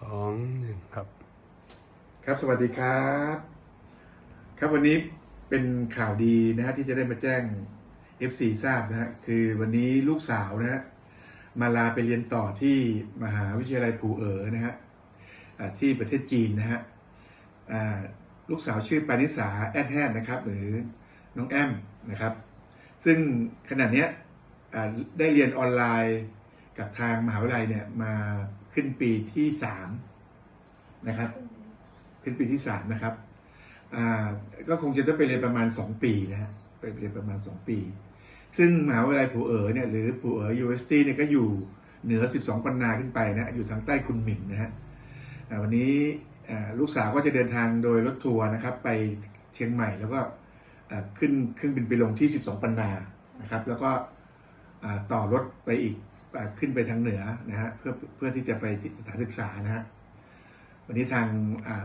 สองหนึ่งครับ ครับสวัสดีครับ ครับวันนี้เป็นข่าวดีนะฮะที่จะได้มาแจ้ง FC ทราบนะฮะคือวันนี้ลูกสาวนะฮะมาลาไปเรียนต่อที่มหาวิทยาลัยผู่เอ๋อนะฮะที่ประเทศจีนนะฮะลูกสาวชื่อปานิสาแอดแฮนนะครับ หรือน้องแอมนะครับ ซึ่งขณะเนี้ยได้เรียนออนไลน์กับทางมหาวิทยาลัยเนี่ยมา ขึ้นปีที่สามนะครับ ขึ้นปีที่สามนะครับอ่าก็คงจะต้องไปเรียนประมาณ2ปีนะฮะไปเรียนประมาณ2ปี ซึ่งมหาวิทยาลัยผูเอ๋อเนี่ยหรือผู่เอ๋อ University เนี่ยก็อยู่เหนือ 12 ปันนาขึ้นไปนะอยู่ทางใต้คุนหมิงนะฮะวันนี้ลูกสาวก็จะเดินทางโดยรถทัวร์นะครับ ไปเชียงใหม่แล้วก็ขึ้นเครื่องบินไปลงที่ 12 ปันนานะครับ แล้วก็ต่อรถไปอีก ขึ้นไปทางเหนือนะฮะเพื่อเพื่อที่จะไปสถานศึกษานะฮะวันนี้ทาง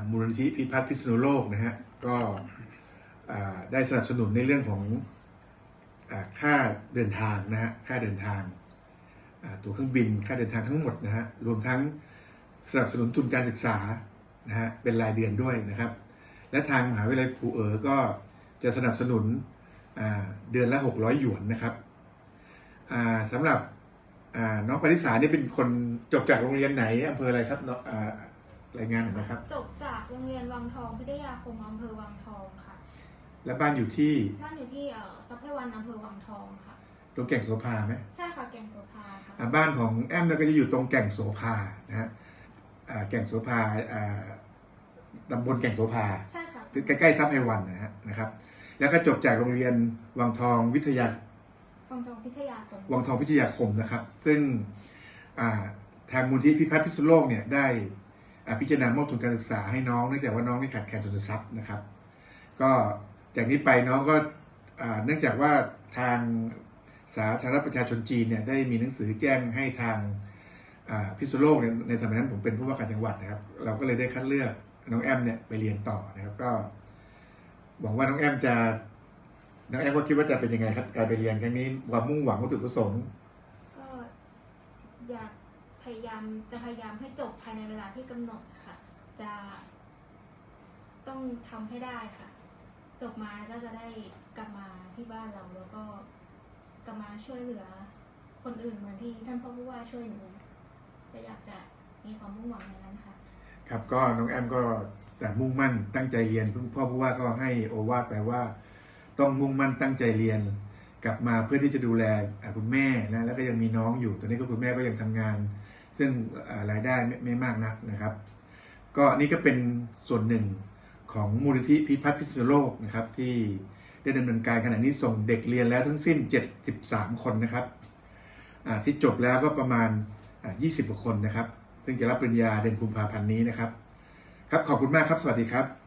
มูลนิธิพิพัฒน์พิษณุโลกนะฮะก็ได้สนับสนุนในเรื่องของอค่าเดินทางนะฮะค่าเดินทางตั๋วเครื่องบินค่าเดินทางทั้งหมดนะฮะรวมทั้งสนับสนุนทุนการศึกษานะฮะเป็นรายเดือนด้วยนะครับ และทางมหาวิทยาลัยผู่เอ๋อก็จะสนับสนุนเดือนละ 600 หยวนนะครับสำหรับ น้องปริสาเนี่ยเป็นคนจบจากโรงเรียนไหนอำเภออะไรครับน้องอ่ารายงานหน่อยนะครับ จบจากโรงเรียนวังทองพิทยาคมอำเภอวังทองค่ะ และบ้านอยู่ที่บ้านอยู่ที่เอ่อซัพพลายวันอำเภอวังทองค่ะ ตรงแก่งโสภาไหมใช่ค่ะแก่งโสภาค่ะอ่าบ้านของแอมเนี่ยก็จะอยู่ตรงแก่งโสภานะฮะอ่าแก่งโสภาอ่าตำบลแก่งโสภาใช่ค่ะ ใกล้ๆซับไพวันนะฮะนะครับ แล้วก็จบจากโรงเรียนวังทองวิทยา วังทองพิทยาคมวังทองพิทยาคมนะครับ ซึ่งทางมูลที่พิพัฒน์พิษณุโลกเนี่ยได้พิจารณามอบทุนการศึกษาให้น้องเนื่องจากว่าน้องไม่ขาดแคลนทุนทรัพย์นะครับ ก็จากนี้ไปน้องก็เนื่องจากว่าทางสาธารณประชาชนจีนเนี่ยได้มีหนังสือแจ้งให้ทางพิษณุโลกเนี่ยในสมัยนั้นผมเป็นผู้ว่าการจังหวัดนะครับ เราก็เลยได้คัดเลือกน้องแอมเนี่ยไปเรียนต่อนะครับก็หวังว่าน้องแอมจะ น้องแอมก็คิดว่าจะเป็นยังไงครับ การไปเรียนครั้งนี้ความมุ่งหวังวัตถุประสงค์ ก็อยากพยายามจะพยายามให้จบภายในเวลาที่กำหนดค่ะ จะต้องทำให้ได้ค่ะ จบมาก็จะได้กลับมาที่บ้านเราแล้วก็กลับมาช่วยเหลือ คนอื่นเหมือนที่ท่านพ่อผู้ว่าช่วยหนูก็อยากจะมีความมุ่งหวังในนั้นค่ะ ครับก็น้องแอมก็แต่มุ่งมั่นตั้งใจเรียนเพิ่งพ่อผู้ว่าก็ให้โอวาทไปว่า ต้องมุ่งมั่นตั้งใจเรียน กลับมาเพื่อที่จะดูแลคุณแม่นะแล้วก็ยังมีน้องอยู่ตอนนี้ก็คุณแม่ก็ยังทำงาน ซึ่งรายได้ไม่ไม่มากนักนะครับ ก็นี่ก็เป็นส่วนหนึ่งของมูลนิธิพิพัฒน์พิษณุโลกนะครับที่ได้ดำเนินการขณะนี้ส่งเด็กเรียนแล้วทั้งสิ้น 73 คนนะครับที่จบแล้วก็ประมาณอ่า20กว่าคนนะครับ ซึ่งจะรับปริญญาเดือนกุมภาพันธ์นี้นะครับ ครับขอบคุณมากครับ สวัสดีครับ